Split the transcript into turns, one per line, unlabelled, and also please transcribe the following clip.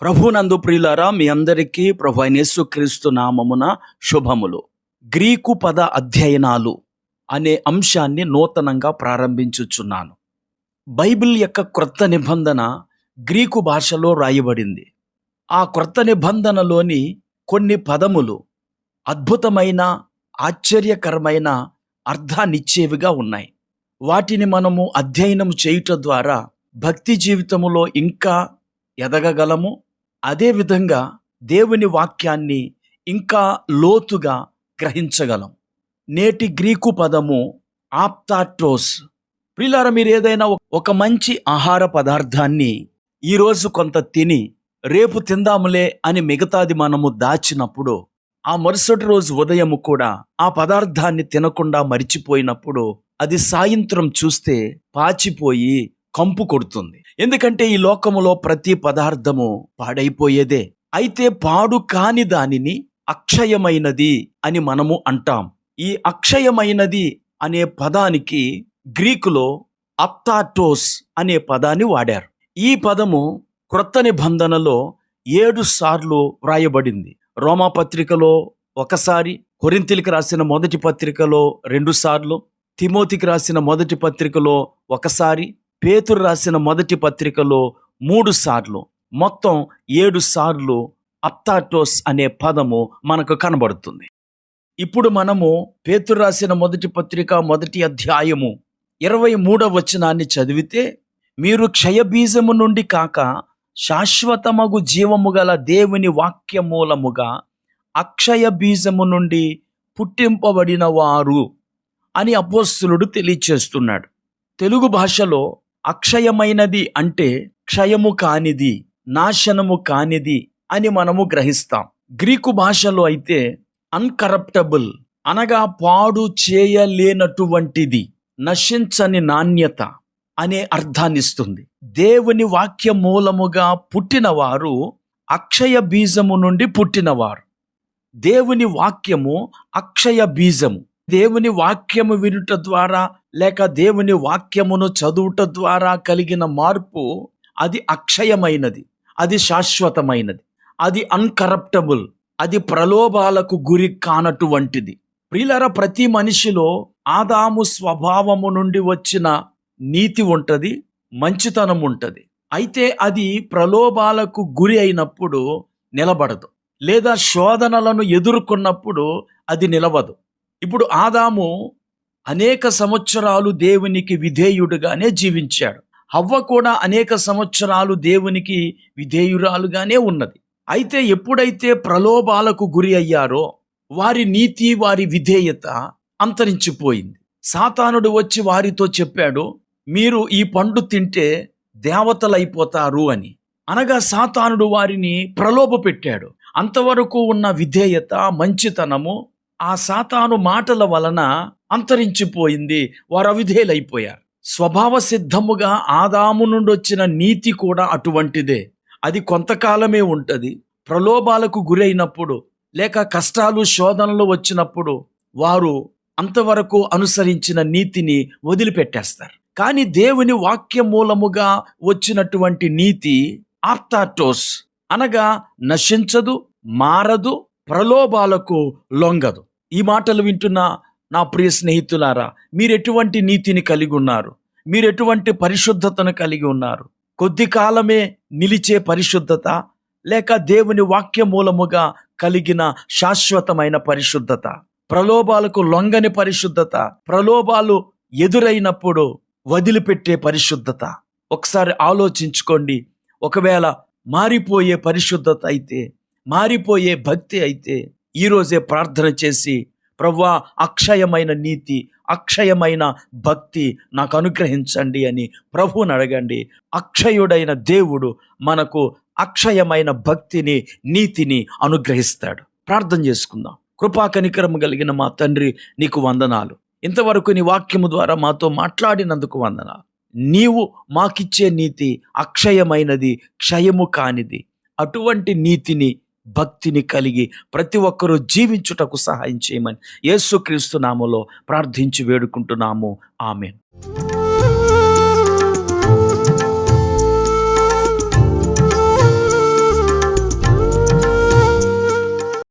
ప్రభునందు ప్రియులారా మీ అందరికీ ప్రభు అయిన యేసుక్రీస్తు నామమున శుభములు. గ్రీకు పద అధ్యయనాలు అనే అంశాన్ని నూతనంగా ప్రారంభించుచున్నాను. బైబిల్ యొక్క క్రొత్త నిబంధన గ్రీకు భాషలో రాయబడింది. ఆ క్రొత్త నిబంధనలోని కొన్ని పదములు అద్భుతమైన ఆశ్చర్యకరమైన అర్థాన్నిచ్చేవిగా ఉన్నాయి. వాటిని మనము అధ్యయనం చేయుట ద్వారా భక్తి జీవితములో ఇంకా ఎదగగలము అదేవిధంగా దేవుని వాక్యాన్ని ఇంకా లోతుగా గ్రహించగలం. నేటి గ్రీకు పదము ఆప్తాట్రోస్. ప్రిలార మీరు ఏదైనా ఒక మంచి ఆహార పదార్థాన్ని ఈరోజు కొంత తిని రేపు తిందాములే అని మిగతాది మనము దాచినప్పుడు ఆ మరుసటి రోజు ఉదయం కూడా ఆ పదార్థాన్ని తినకుండా మరిచిపోయినప్పుడు అది సాయంత్రం చూస్తే పాచిపోయి కంపు కొడుతుంది. ఎందుకంటే ఈ లోకములో ప్రతి పదార్థము పాడైపోయేదే. అయితే పాడు కాని దానిని అక్షయమైనది అని మనము అంటాం. ఈ అక్షయమైనది అనే పదానికి గ్రీకులో అప్తాటోస్ అనే పదాన్ని వాడారు. ఈ పదము క్రొత్త నిబంధనలో ఏడు సార్లు వ్రాయబడింది. రోమా పత్రికలో ఒకసారి కొరింతిలికి రాసిన మొదటి పత్రికలో రెండుసార్లు తిమోతికి రాసిన మొదటి పత్రికలో ఒకసారి పేతురు రాసిన మొదటి పత్రికలో మూడు సార్లు మొత్తం ఏడు సార్లు అప్తాటోస్ అనే పదము మనకు కనబడుతుంది. ఇప్పుడు మనము పేతురు రాసిన మొదటి పత్రిక మొదటి అధ్యాయము ఇరవై మూడవ వచనాన్ని చదివితే మీరు క్షయబీజము నుండి కాక శాశ్వతమగు జీవము గల దేవుని వాక్య మూలముగా అక్షయ బీజము నుండి పుట్టింపబడిన వారు అని అపోస్తులుడు తెలియచేస్తున్నాడు. తెలుగు భాషలో అక్షయమైనది అంటే క్షయము కానిది నాశనము కానిది అని మనము గ్రహిస్తాం. గ్రీకు భాషలో అయితే అన్కరప్టబుల్ అనగా పాడు చేయలేనటువంటిది నశించని నాణ్యత అనే అర్థాన్నిస్తుంది దేవుని వాక్య మూలముగా పుట్టినవారు అక్షయ బీజము నుండి పుట్టినవారు. దేవుని వాక్యము అక్షయ బీజము. దేవుని వాక్యము వినుట ద్వారా లేక దేవుని వాక్యమును చదువుట ద్వారా కలిగిన మార్పు అది అక్షయమైనది అది శాశ్వతమైనది అది అన్కరప్టబుల్ అది ప్రలోభాలకు గురి కానటువంటిది. ప్రియులర ప్రతి మనిషిలో ఆదాము స్వభావము నుండి వచ్చిన నీతి ఉంటుంది మంచితనం ఉంటుంది. అయితే అది ప్రలోభాలకు గురి అయినప్పుడు నిలబడదు లేదా శోధనలను ఎదుర్కొన్నప్పుడు అది నిలవదు. ఇప్పుడు ఆదాము అనేక సంవత్సరాలు దేవునికి విధేయుడుగానే జీవించాడు. హవ్వ కూడా అనేక సంవత్సరాలు దేవునికి విధేయురాలుగానే ఉన్నది. అయితే ఎప్పుడైతే ప్రలోభాలకు గురి అయ్యారో వారి నీతి వారి విధేయత అంతరించిపోయింది. సాతానుడు వచ్చి వారితో చెప్పాడు మీరు ఈ పండు తింటే దేవతలైపోతారు అని. అనగా సాతానుడు వారిని ప్రలోభ పెట్టాడు అంతవరకు ఉన్న విధేయత మంచితనము ఆ సాతాను మాటల వలన అంతరించిపోయింది. వారు అవిధేలైపోయారు. స్వభావ సిద్ధముగా ఆదాము నుండి వచ్చిన నీతి కూడా అటువంటిదే. అది కొంతకాలమే ఉంటుంది. ప్రలోభాలకు గురైనప్పుడు లేక కష్టాలు శోధనలు వచ్చినప్పుడు వారు అంతవరకు అనుసరించిన నీతిని వదిలిపెట్టేస్తారు. కానీ దేవుని వాక్య మూలముగా వచ్చినటువంటి నీతి ఆప్తాటోస్ అనగా నశించదు మారదు ప్రలోభాలకు లొంగదు. ఈ మాటలు వింటున్న నా ప్రియ స్నేహితులారా మీరు ఎటువంటి నీతిని కలిగి ఉన్నారు? మీరు ఎటువంటి పరిశుద్ధతను కలిగి ఉన్నారు? కొద్ది కాలమే నిలిచే పరిశుద్ధత లేక దేవుని వాక్య మూలముగా కలిగిన శాశ్వతమైన పరిశుద్ధత? ప్రలోభాలకు లొంగని పరిశుద్ధత ప్రలోభాలు ఎదురైనప్పుడు వదిలిపెట్టే పరిశుద్ధత? ఒకసారి ఆలోచించుకోండి. ఒకవేళ మారిపోయే పరిశుద్ధత అయితే మారిపోయే భక్తి అయితే ఈరోజే ప్రార్థన చేసి ప్రవ్వా అక్షయమైన నీతి అక్షయమైన భక్తి నాకు అనుగ్రహించండి అని ప్రభువుని అడగండి. అక్షయుడైన దేవుడు మనకు అక్షయమైన భక్తిని నీతిని అనుగ్రహిస్తాడు. ప్రార్థన చేసుకుందాం. కృపా కనికరము కలిగిన మా తండ్రి నీకు వందనాలు. ఇంతవరకు నీ వాక్యము ద్వారా మాతో మాట్లాడినందుకు వందనాలు. నీవు మాకిచ్చే నీతి అక్షయమైనది క్షయము కానిది. అటువంటి నీతిని భక్తిని కలిగి ప్రతి ఒక్కరూ జీవించుటకు సహాయం చేయమని యేసుక్రీస్తు నామలో ప్రార్థించి వేడుకుంటున్నాము. ఆమె